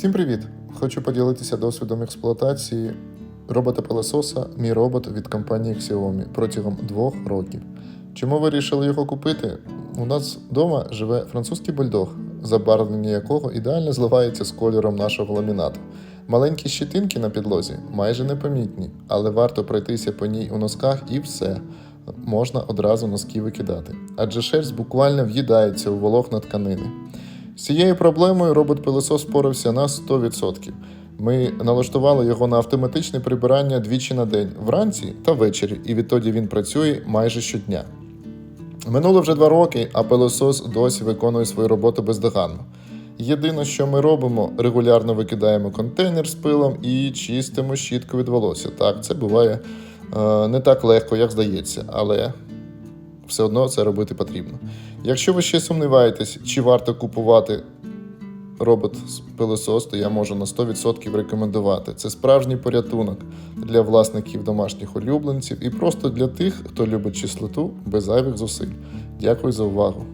Всім привіт! Хочу поділитися досвідом експлуатації робота-пилососа Мій робот від компанії Xiaomi протягом двох років. Чому вирішили його купити? У нас вдома живе французький бульдог, забарвлення якого ідеально зливається з кольором нашого ламінату. Маленькі щитинки на підлозі майже непомітні, але варто пройтися по ній у носках і все. Можна одразу носки викидати, адже шерсть буквально в'їдається у волокна тканини. З цією проблемою робот-пилосос спорався на 100%. Ми налаштували його на автоматичне прибирання двічі на день вранці та ввечері, і відтоді він працює майже щодня. Минуло вже два роки, а пилосос досі виконує свою роботу бездоганно. Єдине, що ми робимо, регулярно викидаємо контейнер з пилом і чистимо щітку від волосся. Так, це буває е, не так легко, як здається, але все одно це робити потрібно. Якщо ви ще сумніваєтесь, чи варто купувати робот пилосос, то я можу на 100% рекомендувати. Це справжній порятунок для власників домашніх улюбленців і просто для тих, хто любить чистоту без зайвих зусиль. Дякую за увагу.